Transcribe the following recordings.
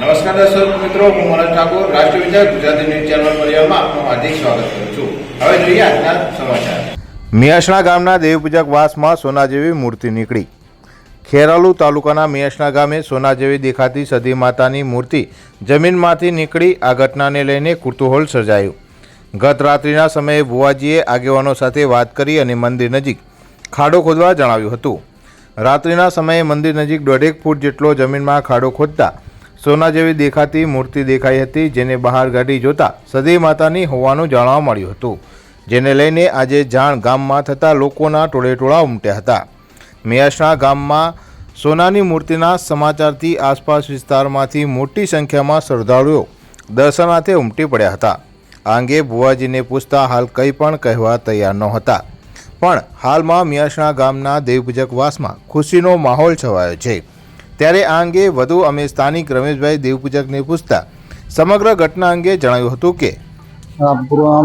નમસ્કાર દર્શક મિત્રો, હું મનોજ ઠાકોર, રાષ્ટ્રીય વિચાર ગુજરાતી ન્યૂઝ ચેનલ પરિવારમાં આપનું હાર્દિક સ્વાગત કરું છું. હવે જોઈએ આજના સમાચાર. મિયાસણા ગામના દેવપૂજક વાસમાં સોના જેવી મૂર્તિ નીકળી. ખેરાલુ તાલુકાના મિયાસણા ગામે સોના જેવી દેખાતી સતી માતાની મૂર્તિ જમીનમાંથી નીકળી આ ઘટનાને લઈને કુતૂહલ સર્જાયું. ગત રાત્રિના સમયે ભુવાજીએ આગેવાનો સાથે વાત કરી અને મંદિર નજીક ખાડો ખોદવા જણાવ્યું હતું. રાત્રિના સમયે મંદિર નજીક દોઢેક ફૂટ જેટલો જમીનમાં ખાડો ખોદતા સોના જેવી દેખાતી મૂર્તિ દેખાઈ હતી જેને બહાર કાઢી જોતા સદી માતાની હોવાનું જાણવા મળ્યું હતું. જેને લઈને આજે જાણ ગામમાં થતા લોકોના ટોળેટોળા ઉમટ્યા હતા. મેયાસણા ગામમાં સોનાની મૂર્તિના સમાચારથી આસપાસ વિસ્તારમાંથી મોટી સંખ્યામાં શ્રદ્ધાળુઓ દર્શનાર્થે ઉમટી પડ્યા હતા. આ અંગે ભુવાજીને પૂછતા હાલ કંઈ પણ કહેવા તૈયાર નહોતા. પણ હાલમાં મિયાસણા ગામના દેવપૂજક વાસમાં ખુશીનો માહોલ છવાયો છે. ત્યારે આ અંગે વધુ અમે સ્થાનિક રમેશભાઈ દેવપૂજકને પૂછતા સમગ્ર ઘટના અંગે જણાવ્યું હતું કે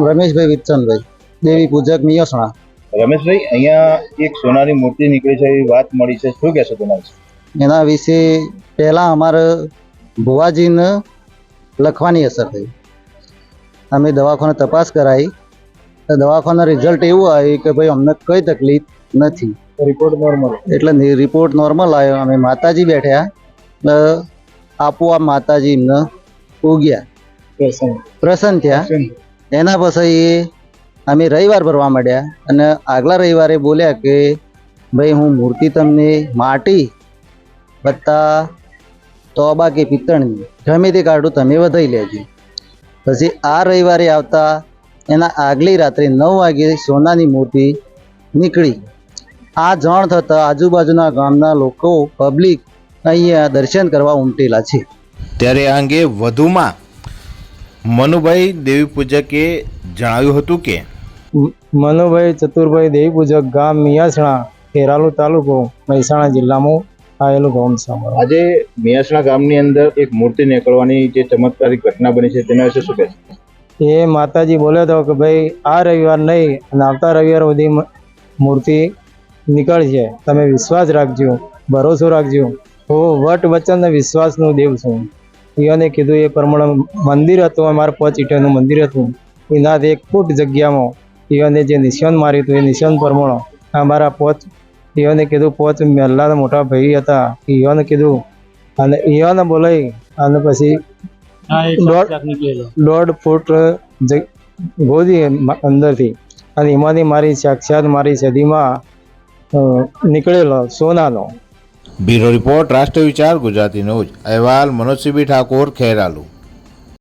રમેશભાઈ વિચનભાઈ દેવી પૂજક નિયસણા રમેશભાઈ અહીંયા એક સોનાની મૂર્તિ નીકળી છે એવી વાત મળી છે. શું કહેશો તેના વિશે? એના વિશે પહેલાં અમારે ભુવાજીને લખવાની અસર થઈ. અમે દવાખાને તપાસ કરાવી તો દવાખાના રિઝલ્ટ એવું આવ્યું કે ભાઈ અમને કઈ તકલીફ નથી. રિપોર્ટ નોર્મલ એટલે રિપોર્ટ નોર્મલ આવ્યો અમે માતાજી બેઠ્યા. આપોઆપ માતાજી એમને ઉગ્યા. પ્રસન્ન. થયા. એના પછી અમે રવિવાર ભરવા માંડ્યા અને આગલા રવિવારે બોલ્યા કે ભાઈ હું મૂર્તિ તમને માટી વત્તા તોબા કે પિત્તળની. ગમે તે કાઢું તમે વધારી લેજો. પછી આ રવિવારે આવતા એના આગલી રાત્રે નવ વાગે સોનાની મૂર્તિ નીકળી. આ જાણ થતાં આજુબાજુના ગામના લોકો પબ્લિક અહીંયા દર્શન કરવા ઉમટેલા છે. ત્યારે આ અંગે વધુમાં મનુભાઈ દેવી પૂજકે જણાવ્યું હતું કે મનુભાઈ ચતુરભાઈ દેવી પૂજક ગામ મિયાસણા ખેરાલુ તાલુકો મહેસાણા જિલ્લામાં આવેલું ગામ છે આજે મિયાસણા ગામની અંદર એક મૂર્તિ નીકળવાની જે ચમત્કારિક ઘટના બની છે તેના વિશે શું કહેશો એ માતાજી બોલ્યો હતો કે ભાઈ આ રવિવાર નહીં અને આવતા રવિવાર સુધી મૂર્તિ નીકળશે તમે વિશ્વાસ રાખજો ભરોસો રાખજો. હું વટ વચન વિશ્વાસનો દેવ છું. એને કીધું એ પ્રમાણે મંદિર હતું અમારા પાંચ ઈંટાનું મંદિર હતું. એનાથી એક ફૂટ જગ્યામાં એને જે નિશાન માર્યું હતું એ નિશાન પ્રમાણે અમારા પોચ એને કીધું પોચ મહેલાના મોટા ભાઈ હતા. એને કીધું અને એને બોલાવી અને પછી દોઢ ફૂટ ગોદી અંદરથી અને એમાંથી મારી સાક્ષાત મારી સદીમાં નીકળેલો સોનાનો. બ્યુરો રિપોર્ટ રાષ્ટ્રીય વિચાર ગુજરાતી ન્યૂઝ. અહેવાલ મનોજ સીબી ઠાકોર ખેરાલુ.